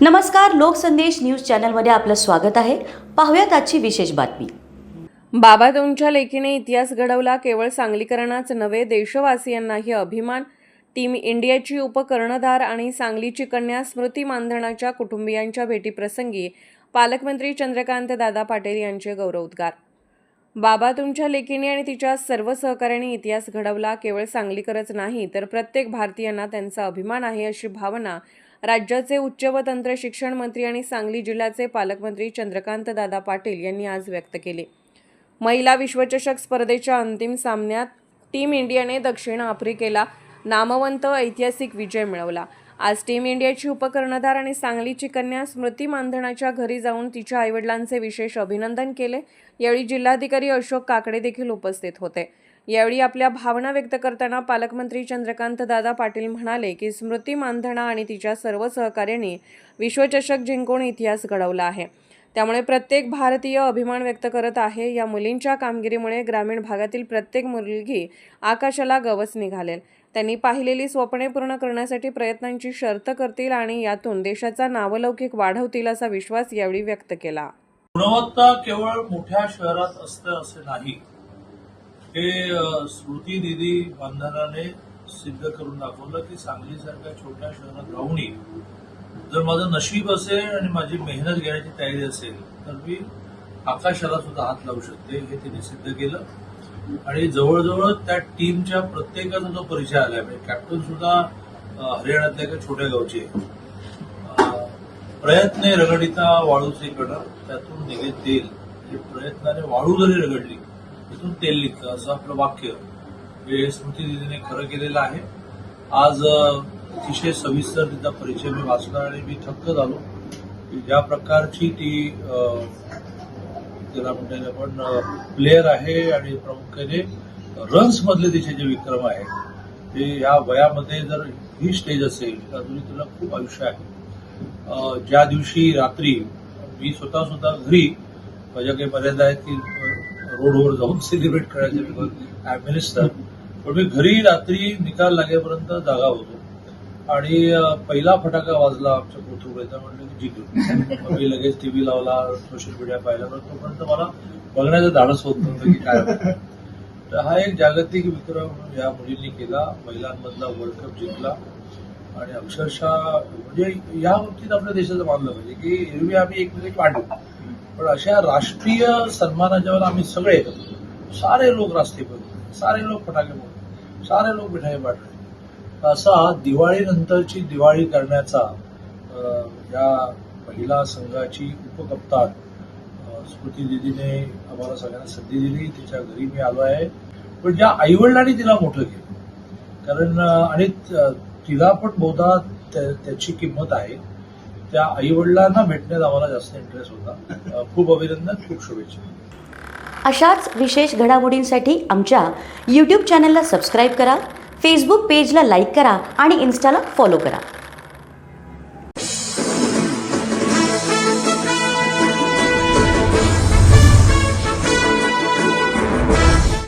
नमस्कार लोकसंदेश न्यूज चॅनलमध्ये आपलं स्वागत आहे. पाहूयात आजची विशेष बातमी. बाबा तुमच्या लेखीने इतिहास घडवला केवळ सांगलीकरणाच नव्हे देशवासियांनाही अभिमान. टीम इंडियाची उपकर्णधार आणि सांगलीची कन्या स्मृती मानधनाच्या कुटुंबियांच्या भेटीप्रसंगी पालकमंत्री चंद्रकांत दादा पाटील यांचे गौरवोद्गार. बाबा तुमच्या लेकीने आणि तिच्या सर्व सहकाऱ्यांनी इतिहास घडवला केवळ सांगलीकरच नाही तर प्रत्येक भारतीयांना त्यांचा अभिमान आहे अशी भावना राज्याचे उच्च व तंत्र शिक्षण मंत्री आणि सांगली जिल्ह्याचे पालकमंत्री चंद्रकांत दादा पाटील यांनी आज व्यक्त केले. महिला विश्वचषक स्पर्धेच्या अंतिम सामन्यात टीम इंडियाने दक्षिण आफ्रिकेला नामवंत ऐतिहासिक विजय मिळवला. आज टीम इंडियाची उपकर्णधार आणि सांगलीची कन्या स्मृती मानधनाच्या घरी जाऊन तिच्या आईवडिलांचे विशेष अभिनंदन केले. यावेळी जिल्हाधिकारी अशोक काकडे देखील उपस्थित होते. यावेळी आपल्या भावना व्यक्त करताना पालकमंत्री चंद्रकांत दादा पाटील म्हणाले की स्मृती मानधना आणि तिच्या सर्व सहकार्यांनी विश्वचषक जिंकून इतिहास घडवला आहे. त्यामुळे प्रत्येक भारतीय अभिमान व्यक्त करत आहे. या मुलींच्या कामगिरीमुळे ग्रामीण भागातील प्रत्येक मुलगी आकाशाला गवस निघालेल. त्यांनी पाहिलेली स्वप्ने पूर्ण करण्यासाठी प्रयत्नांची शर्त करतील आणि यातून देशाचा नावलौकिक वाढवतील असा विश्वास यावेळी व्यक्त केला. गुणवत्ता केवळ मोठ्या शहरात असते असे नाही हे स्मृती दिदी बंधनाने सिद्ध करून दाखवलं की सांगलीसारख्या छोट्या शहरात राहूनही जर माझं नशीब असेल आणि माझी मेहनत घेण्याची तयारी असेल तर मी आकाशाला सुद्धा हात लावू शकते हे तिने सिद्ध केलं. आणि जवळजवळ त्या टीमच्या प्रत्येकाचा जो परिचय आला म्हणजे कॅप्टन सुद्धा हरियाणातल्या एका छोट्या गावचे. प्रयत्न प्रयत्ने रगडिता वाळूचे कडा त्यातून निघे देईल प्रयत्नाने वाळू जरी रगडली तिथून तेल निघतं असं आपलं वाक्य. हे स्मृती दिदीने खरं केलेलं आहे. आज अतिशय सविस्तर तिचा परिचय मी वाचला आणि मी थक्क झालो. ज्या प्रकारची ती त्याला म्हणता येईल आपण प्लेअर आहे आणि प्रामुख्याने रन्स मधले तिचे जे विक्रम आहेत ते या वयामध्ये जर ही स्टेज असेल तर अजूनही तिला खूप आयुष्य आहे. ज्या दिवशी रात्री मी स्वतः सुद्धा घरी माझ्या काही मर्यादा आहेत की रोडवर जाऊन सेलिब्रेट करायचे बिकॉज आय मिनिस्टर. पण मी घरी रात्री निकाल लागेपर्यंत जागा होतो. आणि पहिला फटाका वाजला आमच्या कोथरूडचा म्हणलं की जिंकलो मी लगेच टीव्ही लावला सोशल मीडिया पाहिला पण तोपर्यंत मला बघण्याचं धाडस होत नव्हतं की काय तर हा एक जागतिक विक्रम या मुलींनी केला महिलांमधला वर्ल्ड कप जिंकला. आणि अक्षरशः म्हणजे या बाबतीत आपल्या देशाचं मानलं पाहिजे की एरवी आम्ही एकमेकांची वाटू पण अशा राष्ट्रीय सन्मानाच्या वेळेला आम्ही सगळे एकत्र सारे लोक रास्ते बंद सारे लोक फटाके फोडले सारे लोक मिठाई वाटले असा दिवाळीनंतरची दिवाळी करण्याचा अं, या महिला संघाची उपकप्तान स्मृती दिदीने आम्हाला सगळ्यांना संधी दिली तिच्या घरी मी आलो आहे. पण ज्या आईवडिलांनी तिला मोठं केलं कारण आणि तिला पण बहुधा त्याची किंमत आहे. त्या आईवडिलांना भेटण्यात आम्हाला जास्त इंटरेस्ट होता. खूप अभिनंदन खूप शुभेच्छा. अशाच विशेष घडामोडींसाठी आमच्या यूट्यूब चॅनलला सबस्क्राईब करा फेसबुक पेजला लाईक करा आणि इन्स्टाला फॉलो करा.